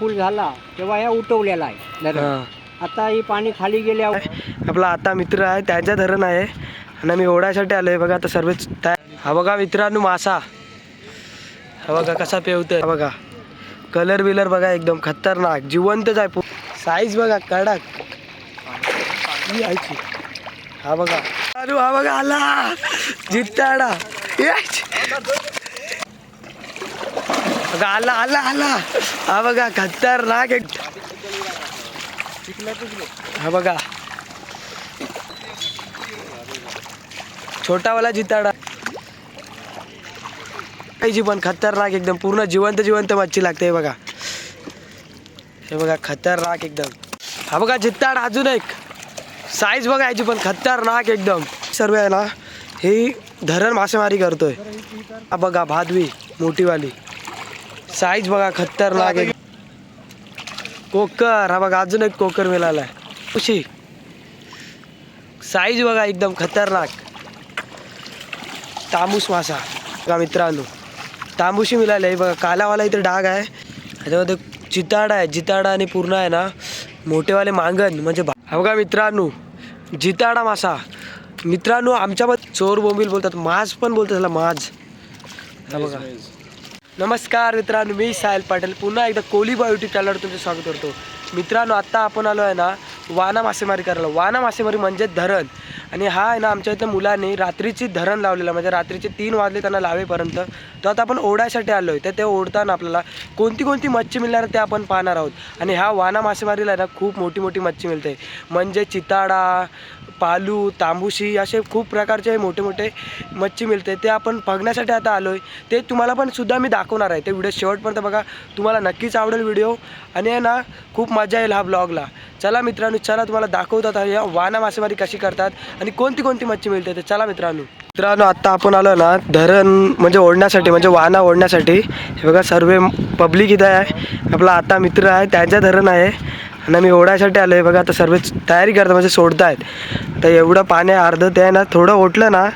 फुल झाला तेव्हा ह्या उठवलेला आहे धरण. आता ही पाणी खाली गेल्यावर आपला आता मित्र आहे त्याच्या धरण आहे. आणि मी ओढायसाठी आलोय. बघा आता सर्व हा बघा मित्रांनो मासा. हा बघा कसा पेवतोय. हा बघा. कलर बिलर बघा एकदम खतरनाक. जिवंतच आहे साईज बघा कडक. ही आयची. हा बघा. अरे हा बघा आला. जित्ताडा. बघा आला आला आला. हा बघा खतरनाक एक हा बघा. छोटावाला जिताडा. जी पण खतरनाक एकदम पूर्ण जिवंत जिवंत मच्छी लागते हे बघा. हे बघा खतरनाक एकदम. हा बघा जित्ताड अजून एक. साईज बघा याची पण खतरनाक एकदम. सर्व आहे ना हे धरण मासेमारी करतोय. हा बघा भादवी मोठीवाली. साईज बघा खतरनाक एक कोकर हा बघा अजून एक कोकर मिळाला आहे उशी. साईज बघा एकदम खतरनाक. तांबूस मासा. बघा मित्रांनो. तांबूशी मिळाले आहे बघा कालावाला इथे डाग आहे. त्याच्यामध्ये चिताडा आहे. जिताडा आणि पूर्ण आहे ना मोठेवाले मांगण म्हणजे हा बघा मित्रांनो. जिताडा मासा. मित्रांनो आमच्यामध्ये चोर बोंबील बोलतात. माज पण बोलतात त्याला माज हा बघा. नमस्कार मित्रांनो मी साहिल पाटील. पुन्हा एकदा कोलीबा युट्यूब चॅनलवर तुमचं स्वागत करतो. मित्रांनो आत्ता आपण आलो आहे ना वाना मासेमारी करायला. वाना मासेमारी म्हणजे धरण. आणि हा आहे ना आमच्या इथं मुलांनी रात्रीची धरण लावलेलं म्हणजे रात्रीचे तीन वाजले त्यांना लावेपर्यंत. तर आता आपण ओढायसाठी आलो आहे तर ते ओढताना आपल्याला कोणती कोणती मच्छी मिळणार ते आपण पाहणार आहोत. आणि ह्या वाना मासेमारीला आहे ना खूप मोठी मोठी मच्छी मिळते. म्हणजे चिताडा पालू तांबुशी असे खूप प्रकारचे मोठे मोठे मच्छी मिळते. ते आपण बघण्यासाठी आता आलो आहे ते तुम्हाला पण सुद्धा मी दाखवणार आहे. ते व्हिडिओ शेवटपर्यंत बघा. तुम्हाला नक्कीच आवडेल व्हिडिओ. आणि आहे ना खूप मजा येईल हा ब्लॉगला. चला मित्रांनो चला तुम्हाला दाखवतात या वाना मासेमारी कशी करतात. आणि कोणती कोणती मच्छी मिळते ते चला मित्रांनो. मित्रांनो आत्ता आपण आलो ना धरण म्हणजे ओढण्यासाठी म्हणजे वाहना ओढण्यासाठी. हे बघा सर्व पब्लिक इथं आहे. आपला आता मित्र आहे त्यांचं धरण आहे. आणि मी ओढायसाठी आलो आहे. बघा आता सर्व तयारी करतात म्हणजे सोडतायत. तर एवढं पाणी अर्धं ते आहे ना. थोडं ओटलं ना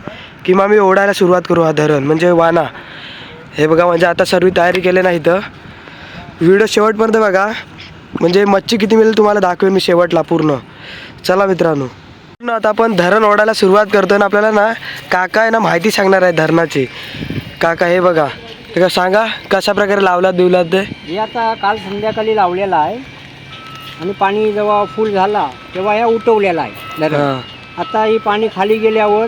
की मग मी ओढायला सुरुवात करू हा धरण म्हणजे वाना हे बघा म्हणजे आता सर्व तयारी केली नाही इथं. व्हिडिओ शेवटपर्यंत बघा. म्हणजे मच्छी किती मिळेल तुम्हाला दाखवेन मी शेवटला पूर्ण. चला मित्रांनो. आता आपण धरण ओढायला सुरुवात करतो ना आपल्याला ना काका आहे ना माहिती सांगणार आहे धरणाची. काका हे बघा. का सांगा कशा प्रकारे लावलात दिवलात ते? हे आता काल संध्याकाळी लावलेला आहे. आणि पाणी जेव्हा फुल झाला तेव्हा ह्या उठवलेला आहे धरण. आता ही पाणी खाली गेल्यावर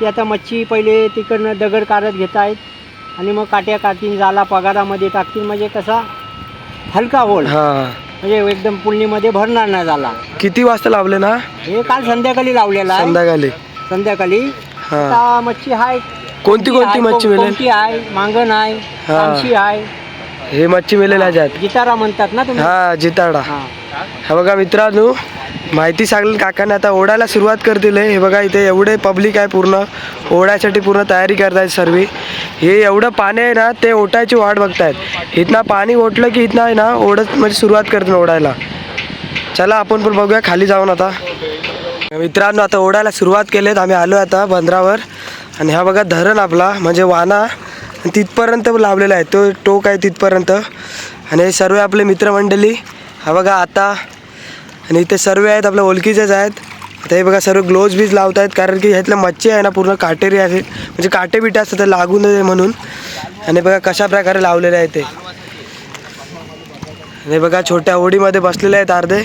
ती आता मच्छी पहिले तिकडनं दगड काढत घेत आहेत. आणि मग काट्या काढतील जाला पगारामध्ये टाकतील. म्हणजे कसा हलका होल. हां. म्हणजे एकदम पुलनीमध्ये भरणार नाही झाला. किती वाजता लावले ना? हे काल संध्याकाळी लावलेला आहे. संध्याकाळी. संध्याकाळी. हां. आता मच्छी आहे कोणती कोणती मच्छी मिळेल? कोणती आहे मांगण आहे हा. तामशी आहे हे मच्छी मिळेल ह्याच्यात. जितारा म्हणतात ना तुम्ही? हा जिताडा हा. हा बघा मित्रांनो माहिती सांगेल काकाने. आता ओढायला सुरुवात करतील हे बघा इथे एवढे पब्लिक आहे पूर्ण. ओढायसाठी पूर्ण तयारी करतायत सर्व. हे एवढं पाणी आहे ना ते ओटायची वाट बघतायत. इथनं पाणी ओटलं की इथनं आहे ना ओढत म्हणजे सुरुवात करतील ओढायला. चला आपण पण बघूया. खाली जाऊन आता. मित्रांनो आता ओढायला सुरुवात केलेत. आम्ही आलो आता बंदरावर. आणि हा बघा धरण आपला म्हणजे वाना. तिथपर्यंत लावलेला आहे. तो टोक आहे तिथपर्यंत. आणि हे सर्व आपले मित्रमंडळी. हा बघा आता आणि इथे सर्व आहेत आपल्या ओळखीचेच आहेत. आता हे बघा सर्व ग्लोव्ज बीज लावत आहेत कारण की ह्यातल्या मच्छी आहे ना पूर्ण काटेरी आहे म्हणजे काटे बिटे असतात तर लागू नये म्हणून. आणि बघा कशा प्रकारे लावलेले आहे ते. आणि बघा छोट्या ओढीमध्ये बसलेले आहेत अर्धे.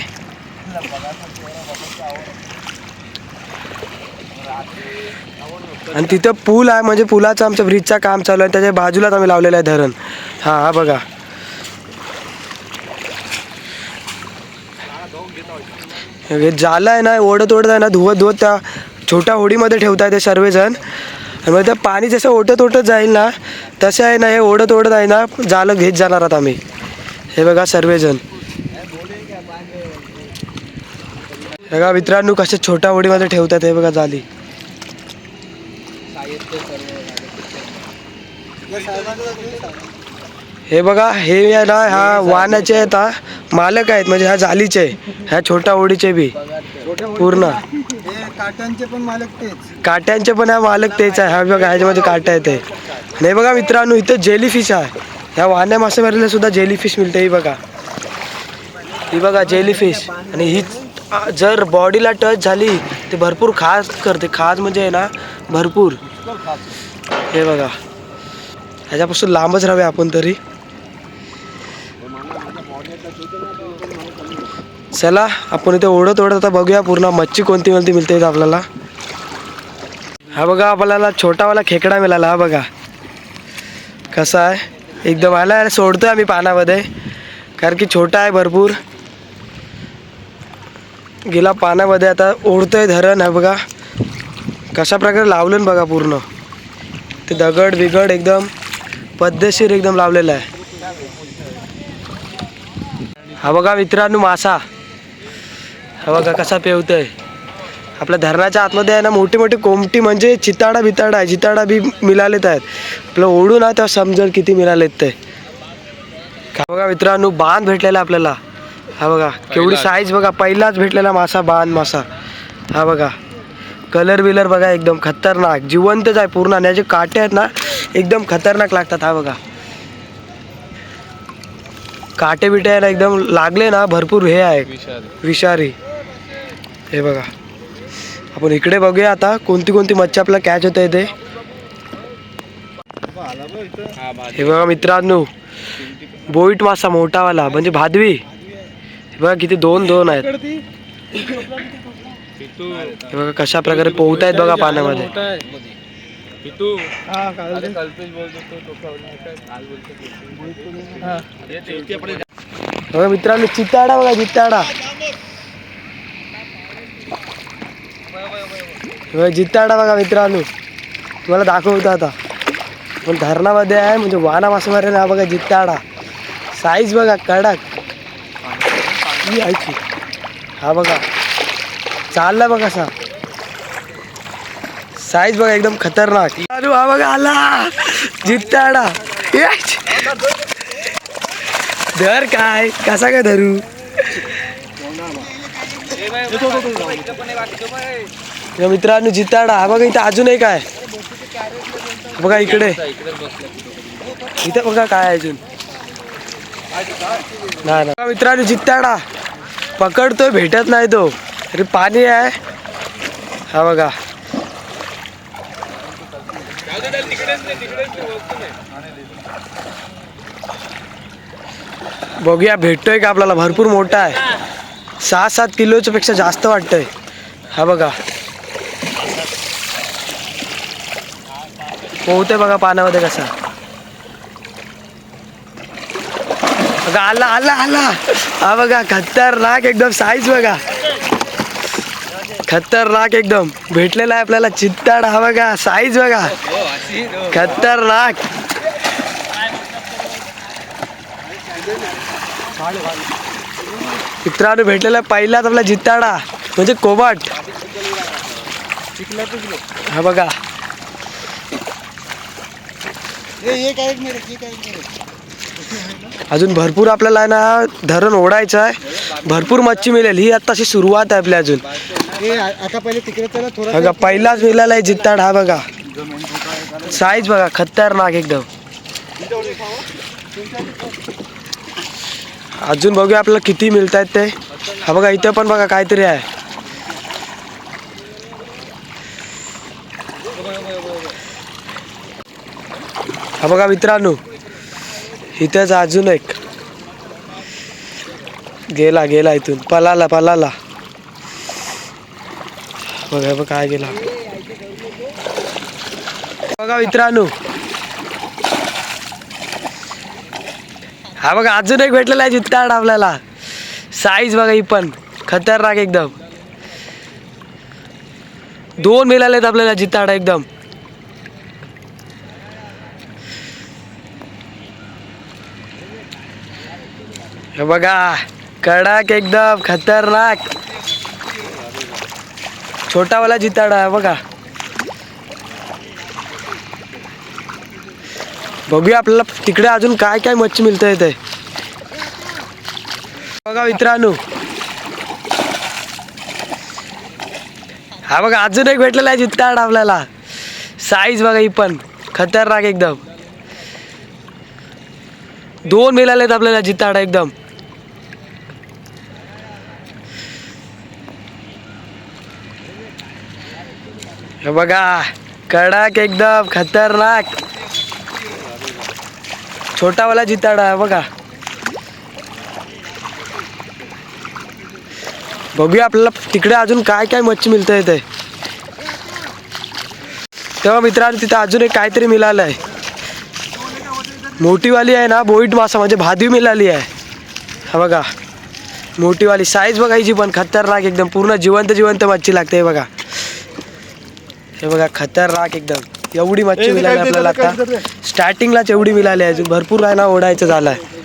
आणि तिथं पूल आहे म्हणजे पुलाचं आमच्या ब्रिजचं काम चालू आहे त्याच्या बाजूलाच आम्ही लावलेलं आहे धरण. हां हा बघा. हे जालं आहे ना ओढत ओढत आहे ना धुवत धुवत त्या छोट्या होडीमध्ये ठेवत आहे ते सर्वजण. आणि मग त्या पाणी जसं ओटत ओटत जाईल ना तसं आहे ना हे ओढत ओढत आहे ना जालं घेत जाणार आहात आम्ही. हे बघा सर्वजण. बघा मित्रांनो कसे छोट्या होडीमध्ये ठेवतात हे बघा जाली. हे बघा हे आहे ना ह्या वाहनाचे आहेत हा मालक आहेत म्हणजे ह्या जालीचे ह्या छोट्या ओढीचे बी पूर्ण. काट्यांचे पण मालक तेच. काट्यांचे पण ह्या मालक तेच आहे हा बघा ह्याच्यामध्ये काट्या आहेत ते आणि हे बघा मित्रांनो इथं जेलीफिश आहे. ह्या वाहण्या मासेमारीला सुद्धा जेलीफिश मिळते ही बघा. हे बघा बघा जेलीफिश आणि ही जर बॉडीला टच झाली ते भरपूर खास करते. खास म्हणजे आहे ना भरपूर. हे बघा. ह्याच्यापासून लांबच राहावे आपण तरी. चला आपण इथे ओढत ओढत आता बघूया पूर्ण मच्छी कोणती कोणती मिळते आपल्याला. हा बघा आपल्याला छोटावाला खेकडा मिळाला हा बघा. कसा आहे? एकदम आला सोडतोय आम्ही पाण्यामध्ये कारण की छोटा आहे भरपूर. गेला पाण्यामध्ये आता ओढतोय धरण हा बघा. कशा प्रकारे लावलं ना बघा पूर्ण. ते दगड बिगड एकदम पद्धतशीर एकदम लावलेलं आहे. हा बघा मित्रांनो मासा. हा बघा कसा पेवतोय. आपल्या धरणाच्या आतमध्ये आहे ना मोठी मोठी कोमटी म्हणजे चिताडा बिताडा आहे जिताडा बी मिळालेत आहेत. आपलं ओढू ना तेव्हा समजेल किती मिळालेत ते. हा बघा मित्रांनो बांध भेटलेला आपल्याला. हा बघा केवढी साईज बघा पहिलाच भेटलेला मासा बांध मासा. हा बघा कलर बिलर बघा एकदम खतरनाक. जिवंतच आहे पूर्ण. आणि याचे काटे आहेत ना एकदम खतरनाक लागतात. हा बघा. काटे बिटे ना एकदम लागले ना भरपूर हे आहे. विषारी. हे बघा. आपण इकडे बघूया आता कोणती कोणती मच्छी आपला कॅच होत आहे ते हे बघा मित्रांनो बोईट मासा मोठावाला म्हणजे भादवी. हे बघा किती दोन दोन आहेत. हे बघा कशा प्रकारे पोहत आहेत बघा पाण्यामध्ये बघा मित्रांनो चित्ताडा बघा चित्ताडा जिताडा बघा मित्रांनो तुम्हाला दाखवतो आता पण धरणामध्ये आहे म्हणजे वाना मासेमारी ना बघा जिताडा साईज बघा कडक ही हा बघा चालला बघा सा साईज बघा एकदम खतरनाक अरे हा बघा आला जिताडा धर काय कसा काय धरू या मित्रांनो जिताडा. हा बघा इथं अजूनही काय बघा इकडे. इथं बघा काय अजून. नाही नाही. बघा मित्रांनो जित्ताडा पकडतोय भेटत नाही तो. अरे पाणी आहे. हा बघा. बघूया भेटतोय का आपल्याला? भरपूर मोठा आहे. सहा सात किलोच्या पेक्षा जास्त वाटतंय. हा बघा. पोहते बघा पाण्यामध्ये कसा. बघा आला आला आला. हा बघा खतरनाक एकदम साईज बघा. खतरनाक एकदम. भेटलेला आहे आपल्याला चित्ताड हा बघा साईज बघा. खतरनाक. मित्रांनो भेटलेला पहिलाच आपला जित्ताडा म्हणजे कोबाट. हा बघा. अजून भरपूर आपल्याला आहे ना धरण ओढायचं आहे. भरपूर मच्छी मिळेल. ही आत्ताशी सुरुवात आहे आपली अजून. आता पहिले तिकडे चला थोडं बघा पहिलाच मिळाला आहे जित्ताड हा बघा. साईज बघा खतरनाक एकदम. अजून बघूया आपल्याला किती मिळत आहेत ते. हा बघा इथं पण बघा काहीतरी आहे. हा बघा मित्रांनो इथंच अजून एक. गेला गेला इथून. पलाला पलाला. बघा बघा काय गेला. बघा मित्रांनो. हा बघा अजून एक भेटलेला आहे जित्ताड आपल्याला. साईज बघा ही पण. खतरनाक एकदम. दोन मिळालेत आपल्याला जित्ताड एकदम. बघा कडक एकदम खतरनाक. छोटावाला जिताडा आहे बघा. बघूया आपल्याला तिकडे अजून काय काय मच्छी मिळत ते बघा मित्रांनो. हा बघा अजून एक भेटलेला आहे जिताडा आपल्याला. साईज बघा ही पण खतरनाक एकदम. दोन मिळालेत आपल्याला जिताडा एकदम. हे बघा कडक एकदम खतरनाक. छोटावाला जिताडा बघा. बघूया आपल्याला तिकडे अजून काय काय मच्छी मिळतं येते तेव्हा मित्रांनो तिथं अजून एक काहीतरी मिळालं आहे मोठीवाली आहे ना बोईट मासा म्हणजे भादवी मिळाली आहे. हा बघा. मोठीवाली साईज बघायची पण खतरनाक एकदम पूर्ण जिवंत जिवंत मच्छी लागते बघा. हे बघा खतरनाक एकदम. एवढी मच्छी मिळाली आपल्याला आता. स्टार्टिंगलाच एवढी मिळाली अजून. भरपूर आहे ना ओढायचं झालं आहे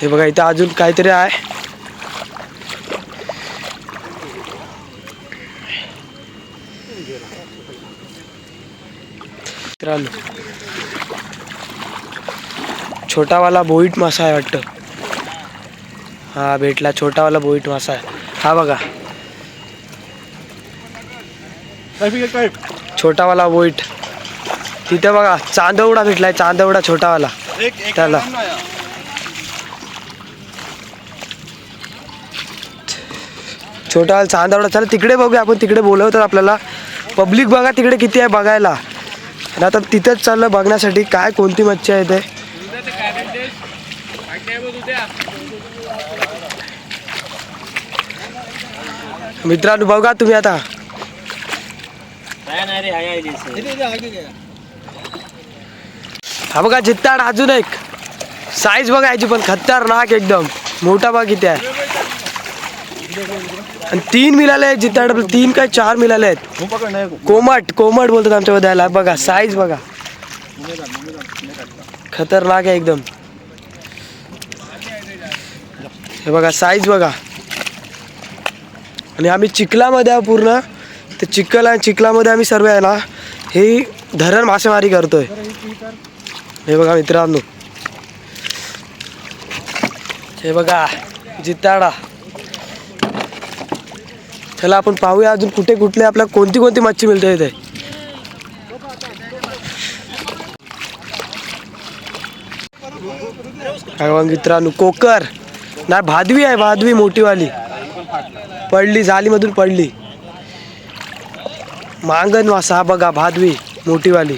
हे बघा इथं अजून काहीतरी आहे. छोटावाला बोईट मासा आहे वाटतं. हा भेटला छोटावाला बोईट मासा आहे. हा बघा. छोटावाला बोईट. तिथे बघा चांदवडा भेटलाय चांदवडा छोटावाला. त्याला. छोटावाला चांदवडा. चला तिकडे बघूया आपण तिकडे बोलवतात आपल्याला. पब्लिक बघा तिकडे किती आहे बघायला. आणि आता तिथंच चाललं बघण्यासाठी काय कोणती मच्छी आहे ते? मित्रांनो बघा तुम्ही आता. हा बघा जित्ताड अजून एक. साईज बघा याची पण खतरनाक एकदम. मोठा बघ किती आहे. आणि तीन मिळाले आहेत जित्ताड. तीन काय चार मिळाले आहेत. कोमट कोमट बोलतात आमच्या त्याला बघा साईज बघा. खतरनाक आहे एकदम. हे बघा साईज बघा. आणि आम्ही चिखलामध्ये पूर्ण. ते चिखल आणि चिखलामध्ये आम्ही सर्व आहे ना हे धरण मासेमारी करतोय. हे बघा मित्रांनो. हे बघा जिताडा. चला आपण पाहूया अजून कुठे कुठले आपल्याला कोणती कोणती मच्छी मिळते इथे. काय मित्रांनो कोकर. नाही भादवी आहे भादवी मोठीवाली. पडली जालीमधून पडली. मांगन मासा हा बघा भादवी मोठीवाली.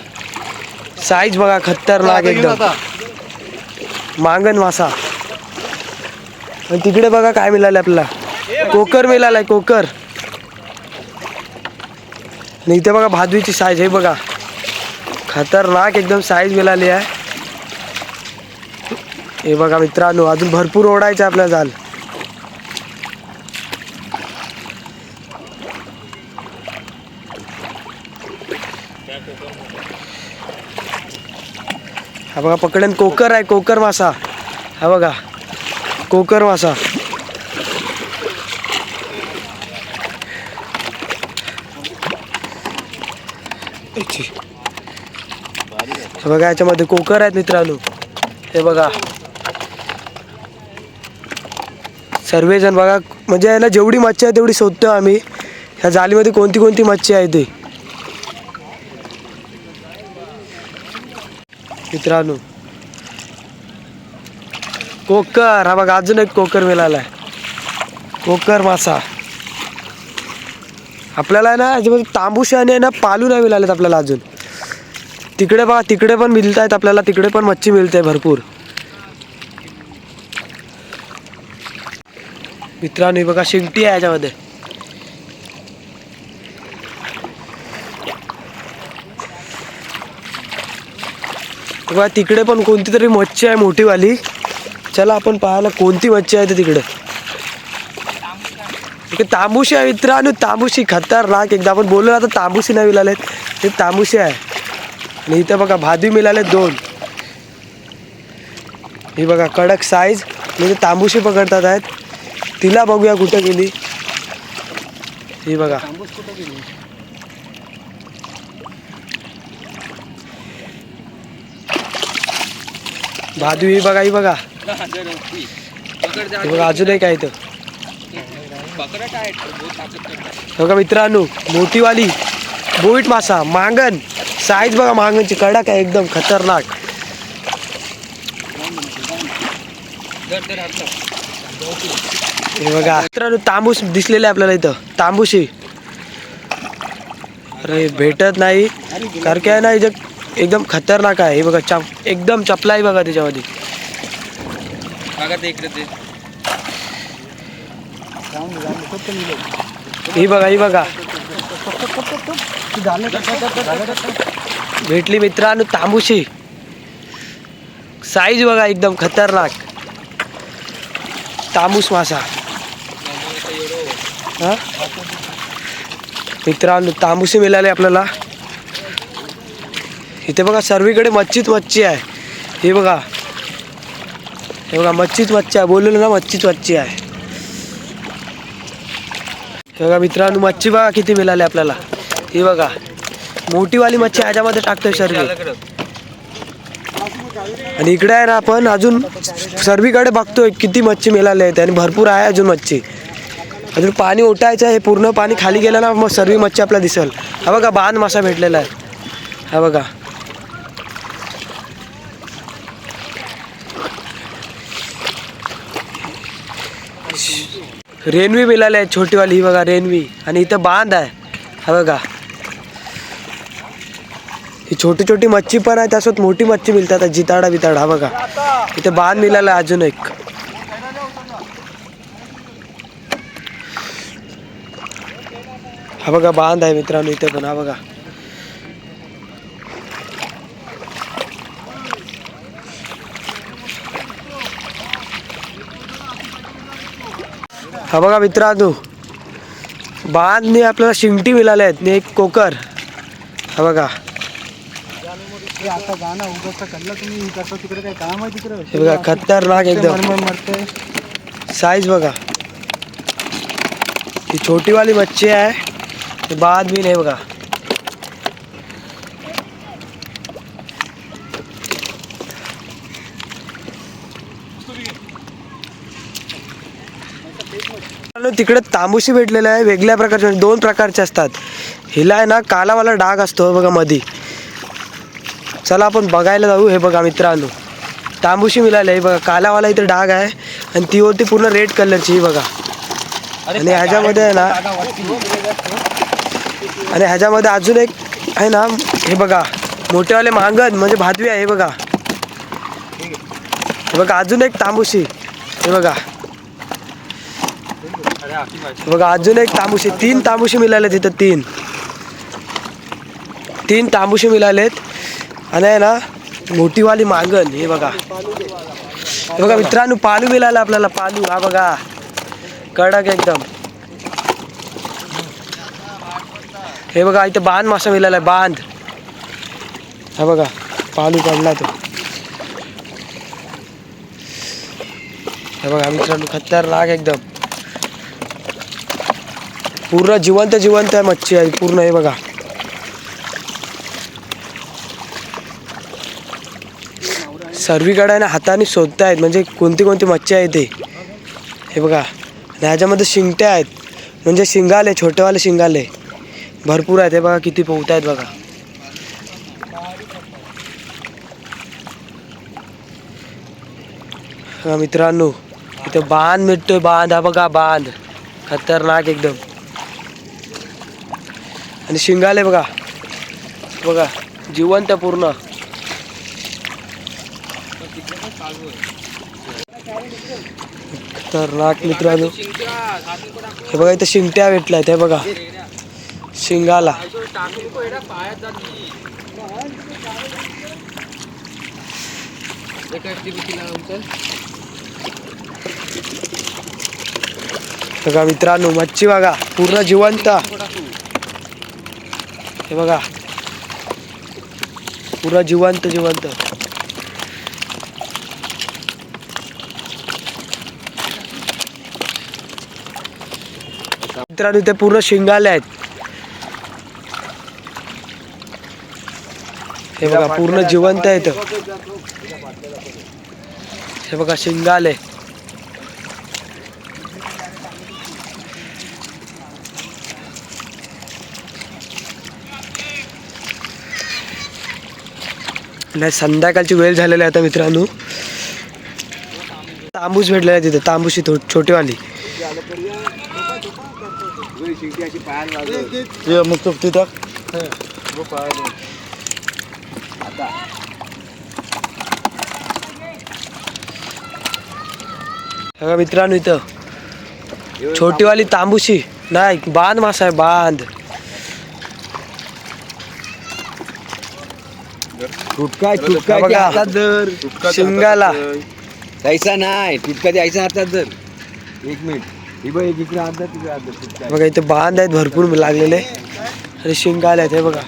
साईज बघा खतरनाक एकदम. मांगन मासा आणि तिकडे बघा काय मिळालं आपल्याला. कोकर मिळालाय कोकर. आणि इथे बघा भादवीची साईज हे बघा. खतरनाक एकदम साईज मिळाली आहे. हे बघा मित्रांनो अजून भरपूर ओढायचं आपल्याला जाल हा बघा पकडेन. कोकर आहे कोकर मासा. हा बघा. कोकर मासा. बघा याच्यामध्ये कोकर आहेत मित्रांनो. हे बघा. सर्वजण बघा म्हणजे याला ना जेवढी मच्छी आहे तेवढी शोधतो आम्ही. ह्या जालीमध्ये कोणती कोणती मच्छी आहे ते. मित्रांनो कोकर हा बघा अजून एक कोकर मिळालाय. कोकर मासा. आपल्याला आहे ना याच्यामध्ये म्हणजे तांबूशी आणि आहे ना पालू नाही मिळालेत आपल्याला अजून. तिकडे बघा तिकडे पण मिळत आहेत आपल्याला तिकडे पण मच्छी मिळते भरपूर. मित्रांनो बघा शिंगटी आहे याच्यामध्ये. बघा तिकडे पण कोणती तरी मच्छी आहे मोठीवाली. चला आपण पाहायला कोणती मच्छी आहे ते तिकडे. इकडे तांबूशी आहे मित्रांनो तांबूशी खतरनाक. एकदा आपण बोललो आता तांबूशी नाही मिळालेत. ते तांबूशी आहे. आणि इथं बघा भादवी मिळाले दोन. ही बघा कडक साईज म्हणजे तांबूशी पकडतात आहेत. तिला बघूया कुठं गेली. ही बघा. भादवी बघा ही बघा. बघा अजूनही काय इथं. बघा मित्रांनो मोठीवाली बोईट मासा मांगन. साईज बघा मांगनची कडक आहे एकदम खतरनाक. हे बघा. मित्रांनो तांबूस दिसलेले आपल्याला इथं. तांबूशी. अरे भेटत नाही. कारण काय नाही एकदम खतरनाक आहे. हे बघा चप एकदम चपला आहे बघा त्याच्यामध्ये ही बघा ही बघा. भेटली मित्रांनो तांबूशी. साईज बघा एकदम खतरनाक. तांबूस मासा. हा? मित्रांनो तांबूशी मिळाले आपल्याला. इथे बघा सर्वीकडे मच्छीच मच्छी आहे. हे बघा. हे बघा मच्छीच मच्छी आहे. बोललेलं ना मच्छीच मच्छी आहे. हे बघा मित्रांनो मच्छी बघा किती मिळाली आपल्याला. ही बघा. मोठीवाली मच्छी ह्याच्यामध्ये टाकतोय सर्वी. आणि इकडे आहे ना आपण अजून सर्वीकडे बघतोय किती मच्छी मिळाले आहेत. आणि भरपूर आहे अजून मच्छी. अजून पाणी ओटायचं आहे हे पूर्ण पाणी खाली गेलं ना मग सर्वी मच्छी आपल्याला दिसेल. हा बघा बांध मासा भेटलेला आहे. हा बघा. रेनवी मिळाली आहे छोटीवाली ही बघा रेनवी. आणि इथं बांध आहे. हा बघा. ही छोटी छोटी मच्छी पण आहे त्यासोबत मोठी मच्छी मिळतात जिताडा बिताडा हा बघा. इथे बांध मिळाला आहे अजून एक. हा बघा बांध आहे मित्रांनो इथे पण हा बघा. हा बघा मित्रांनो बांधने आपल्याला शिंगटी मिळाल्या आहेत एक कोकर. हा बघा. हे बघा खतरनाक एकदम. साईज बघा. ही छोटीवाली मच्छी आहे. बाद बी नाही बघा मित्रांनो, तिकडे तांबूशी भेटलेलं आहे वेगळ्या प्रकारचे म्हणजे दोन प्रकारचे असतात. हिला आहे ना कालावाला डाग असतो बघा मधी. चला आपण बघायला जाऊ हे बघा मित्रांनो. तांबूशी मिळाली हे बघा कालावाला इथे डाग आहे आणि ती होती पूर्ण रेड कलरची ही बघा. आणि ह्याच्यामध्ये आहे ना आणि ह्याच्यामध्ये अजून एक आहे ना हे बघा मोठेवाले मांगद म्हणजे भादवी आहे हे बघा. बघा अजून एक तांबूशी हे बघा. बघा अजून एक तांबूशी तीन तांबूशी मिळाले तिथं तीन. तीन तांबूशी मिळालेत आणि आहे ना मोठीवाली मांगण हे बघा. हे बघा मित्रांनो पालू मिळाला आपल्याला पालू हा बघा. कडक एकदम. हे बघा इथं बांध मासा मिळाला बांध हा बघा पालू पडला तो. हे बघा मित्रांनो खतरनाक एकदम. पूर्ण जिवंत जिवंत आहे मच्छी आहे पूर्ण हे बघा. सर्वीकडे आहे ना हाताने शोधतायत म्हणजे कोणती कोणती मच्छी आहे ते. हे बघा आणि ह्याच्यामध्ये शिंगट्या आहेत. म्हणजे शिंगाले छोटेवाले शिंगाले भरपूर आहेत हे बघा किती पोहत आहेत बघा मित्रांनो इथं बांध मिळतोय बांध हा बघा बांध. खतरनाक एकदम. आणि शिंगाले बघा. बघा जिवंत पूर्ण. खतरनाक मित्रांनो. हे बघा इथं शिंगट्या भेटल्या ते बघा. शिंगाला. बघा मित्रांनो मच्छी बघा पूर्ण जिवंत. हे बघा. पूर्ण जिवंत जिवंत. मित्रांनो इथे पूर्ण शिंगाले आहेत. हे बघा पूर्ण जिवंत आहे हे बघा शिंगाले. नाही संध्याकाळची वेळ झालेली आहे आता मित्रांनो. तांबूस भेटलेला आहे तिथे तांबूशी छोटीवाली. ये मग तो तिथं. बघा मित्रांनो इथं छोटीवाली तांबूशी. नाही बांध मासा आहे बांध. तुटका तुटका ते हातात धर. शिंगाला. द्यायचा नाही तुटका द्यायचा हातात धर. एक मिनिट. ही बघ एक इकडे हातात तिकडे तुटका बघा इथे बांध आहेत भरपूर लागलेले. आणि शिंगाले आहेत हे बघा.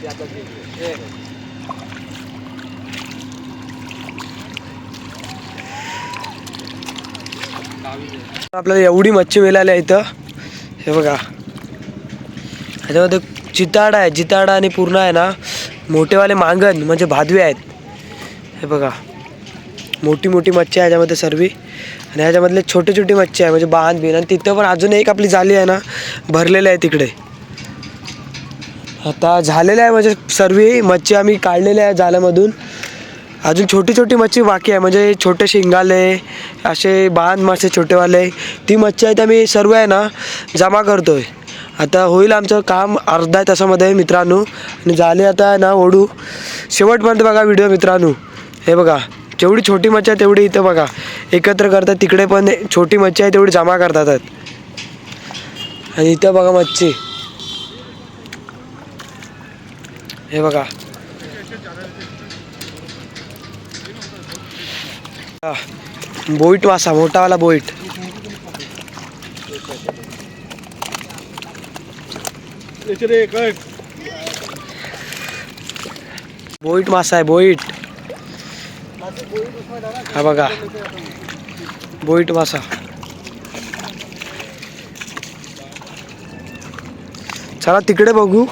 आपल्याला एवढी मच्छी मिळाली आहे इथं. हे बघा. ह्याच्यामध्ये चिताडा आहे जिताडा आणि पूर्ण आहे ना. मोठेवाले मांगण म्हणजे भादवे आहेत. हे बघा. मोठी मोठी मच्छी आहे ह्याच्यामध्ये सर्वी. आणि ह्याच्यामधले छोटे छोटी मच्छी आहे म्हणजे बांध बिन आणि तिथं पण अजून एक आपली जाली आहे ना भरलेली आहे तिकडे. आता झालेलं आहे म्हणजे सर्व मच्छी आम्ही काढलेल्या आहे जाल्यामधून अजून छोटी छोटी मच्छी बाकी आहे म्हणजे छोटे शिंगाले असे बांध मासे छोटेवाले. ती मच्छी आहे आम्ही सर्व आहे ना जमा करतो आहे आता होईल आमचं काम अर्धा तासामध्ये मित्रांनो. आणि झाले आता ना ओढू. शेवटपर्यंत बघा व्हिडिओ मित्रांनो. हे बघा जेवढी छोटी मच्छी आहे तेवढी इथं बघा. एकत्र करतात तिकडे पण छोटी मच्छी आहे तेवढी जमा करतात. आणि इथं बघा मच्छी. हे बघा. बोईट मासा मोठावाला बोईट. बोईट मासा आहे बोईट हा बघा बोईट मासा। चला तिकडे बघू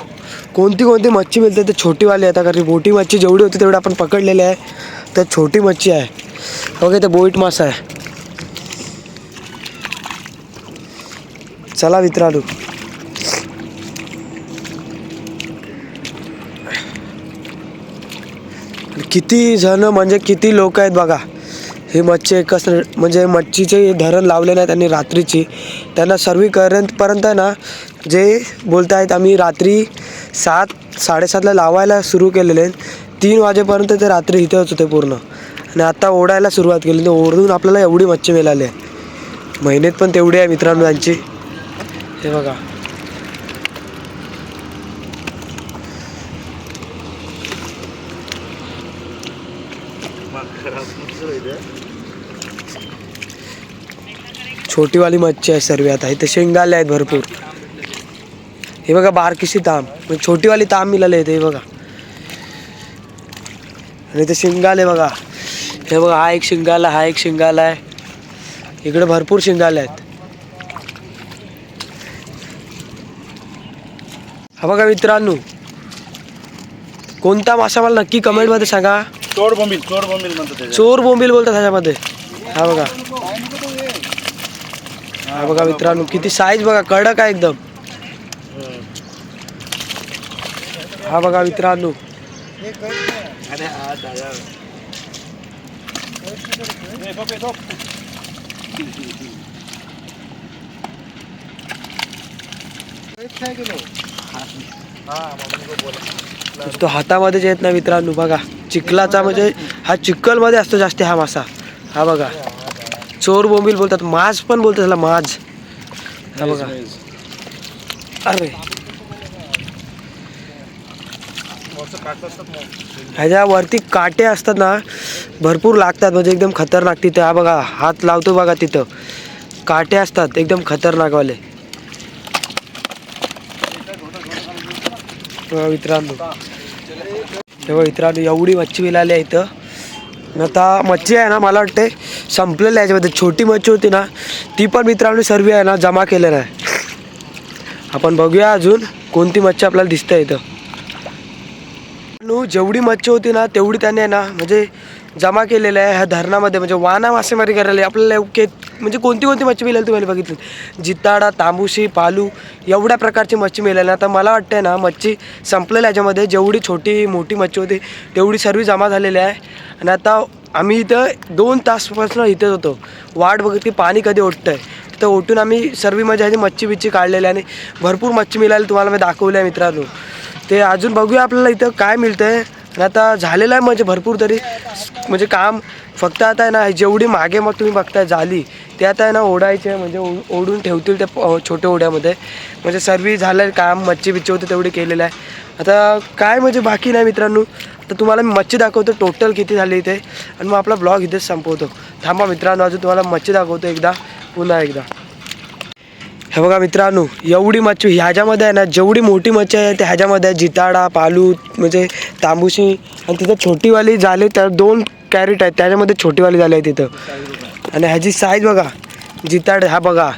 कोणती कोणती मच्छी मिळते ते छोटीवाली आता कारण की मोठी मच्छी जेवढी होती तेवढी आपण पकडलेली आहे तर छोटी मच्छी आहे बघा ते बोईट मासा आहे चला मित्रांनो किती जण म्हणजे किती लोक आहेत बघा. हे मच्छी एकच म्हणजे मच्छीचे धरण लावले आहेत आणि रात्रीची. त्यांना सर्व पर्यंत ना जे बोलत आहेत आम्ही रात्री सात साडेसातला लावायला सुरू केलेले तीन वाजेपर्यंत ते रात्री इथेच होते पूर्ण. आणि आता ओढायला सुरुवात केली. तर ओढून आपल्याला एवढी मच्छी मिळाली आहे महिन्यात पण तेवढी आहे मित्रांनो त्यांची हे बघा. छोटीवाली मच्छी आहे सर्व आता. इथे शेंगाले आहेत भरपूर. हे बघा बारकीशी ताम. म्हणजे छोटीवाली ताम मिळाली आहे हे बघा. आणि इथे शिंगाले बघा. हे बघा हा एक शिंगाला हा एक शिंगाला आहे. इकडे भरपूर शिंगाले आहेत. हा बघा मित्रांनो. कोणता मासा मला नक्की कमेंटमध्ये सांगा. चोर बोंबील चोर बोंबील म्हणतो त्याच्या चोर बोंबील बोलतात ह्याच्यामध्ये. हा बघा. हा बघा मित्रांनो किती साईज बघा कडक आहे एकदम. हा बघा मित्रांनो. तो हातामध्ये जे आहेत ना मित्रांनो बघा. चिखलाचा म्हणजे हा चिखलमध्ये असतो जास्त हा मासा. हा बघा. चोर बोंबील बोलतात माज पण बोलतात त्याला माज. बघा. अरे. ह्याच्या वरती काटे असतात ना भरपूर लागतात म्हणजे एकदम खतरनाक तिथं. हा बघा हात लावतो बघा तिथं. काटे असतात एकदम खतरनाकवाले. वाले मित्रांनो. तेव्हा मित्रांनो एवढी मच्छी मिळाली आहे इथं. आता मच्छी आहे ना मला वाटते संपलेलं याच्यामध्ये. छोटी मच्छी होती ना ती पण मित्रांनो सर्व आहे ना जमा केलेलं आहे. आपण बघूया अजून कोणती मच्छी आपल्याला दिसते इथं. जेवढी मच्छी होती ना तेवढी त्याने आहे ना म्हणजे जमा केलेल्या आहे ह्या धरणामध्ये म्हणजे वाना मासेमारी करायला. आपल्याला के म्हणजे कोणती कोणती मच्छी मिळेल तुम्हाला बघितली? जिताडा तांबुशी पालू एवढ्या प्रकारची मच्छी मिळेल. आता मला वाटतं ना मच्छी संपलेल्या याच्यामध्ये जेवढी छोटी मोठी मच्छी होती तेवढी सर्व जमा झालेली आहे. आणि आता आम्ही इथं दोन तासपासून इथंच होतो. वाट बघत की पाणी कधी ओटतं आहे तर ओटून आम्ही सर्वी म्हणजे ह्याची मच्छी बिच्छी काढलेली आणि भरपूर मच्छी मिळाली तुम्हाला मी दाखवलं आहे मित्रांनो. ते अजून बघूया आपल्याला इथं काय मिळतं आहे आणि आता झालेलं आहे म्हणजे भरपूर तरी म्हणजे काम. फक्त आता आहे ना जेवढी मागे मग तुम्ही बघताय झाली ते आता आहे ना ओढायचे म्हणजे ओढून ठेवतील त्या छोट्या ओढ्यामध्ये. म्हणजे सर्वी झालं आहे काम मच्छी बिच्छी होते तेवढी केलेलं आहे. आता काय म्हणजे बाकी नाही मित्रांनो. तर तुम्हाला मी मच्छी दाखवतो. टोटल किती झाली इथे? आणि मग आपला ब्लॉग इथेच संपवतो. थांबा मित्रांनो अजून तुम्हाला मच्छी दाखवतो एकदा. पुन्हा एकदा. हे बघा मित्रांनो एवढी मच्छी ह्याच्यामध्ये आहे ना जेवढी मोठी मच्छी आहे ते ह्याच्यामध्ये आहे. जिताडा पालू म्हणजे तांबूशी. आणि तिथं छोटीवाली झाली त्या दोन कॅरेट आहेत. त्याच्यामध्ये छोटीवाली झाली आहे तिथं. आणि ह्याची साईज बघा. जिताड हा बघा.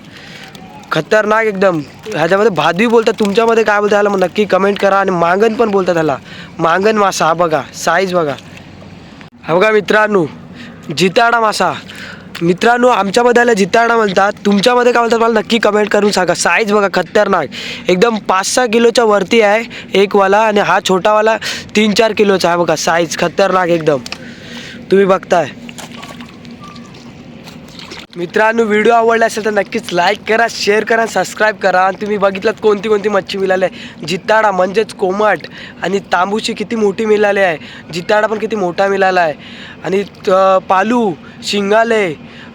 खतरनाक एकदम. ह्याच्यामध्ये भादवी बोलतात तुमच्यामध्ये काय बोलतात ह्याला मग नक्की कमेंट करा आणि मांगण पण बोलतात ह्याला. मांगण मासा हा बघा साईज बघा. हा बघा मित्रांनो जिताडा मासा. मित्रांनो आमच्यामध्ये आल्या जिताडा म्हणतात. तुमच्यामध्ये काय म्हणतात मला नक्की कमेंट करून सांगा. साईज बघा खतरनाक. एकदम पाच सहा किलोच्या वरती आहे एकवाला आणि हा छोटावाला तीन चार किलोचा आहे बघा. साईज खतरनाक एकदम. तुम्ही बघताय. मित्रांनो व्हिडिओ आवडला असेल तर नक्कीच लाईक करा शेअर करा सबस्क्राईब करा. आणि तुम्ही बघितलात कोणती कोणती मच्छी मिळाली आहे? जिताडा म्हणजेच कोमट. आणि तांबूची किती मोठी मिळाली आहे? जिताडा पण किती मोठा मिळाला आहे. आणि त- पालू शिंगाले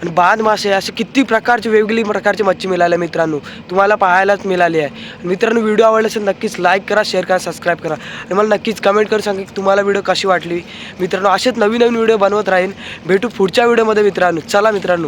आणि बांध मासे असे किती प्रकारचे वेगवेगळी प्रकारचे मच्छी मिळाल्या मित्रांनो. तुम्हाला पाहायलाच मिळाली आहे. मित्रांनो व्हिडिओ आवडला असेल नक्कीच लाईक करा शेअर करा सबस्क्राईब करा. आणि मला नक्कीच कमेंट करून सांगा की तुम्हाला व्हिडिओ कशी वाटली. मित्रांनो असेच नवीन नवीन व्हिडिओ बनवत राहीन. भेटू पुढच्या व्हिडिओमध्ये मित्रांनो. चला मित्रांनो.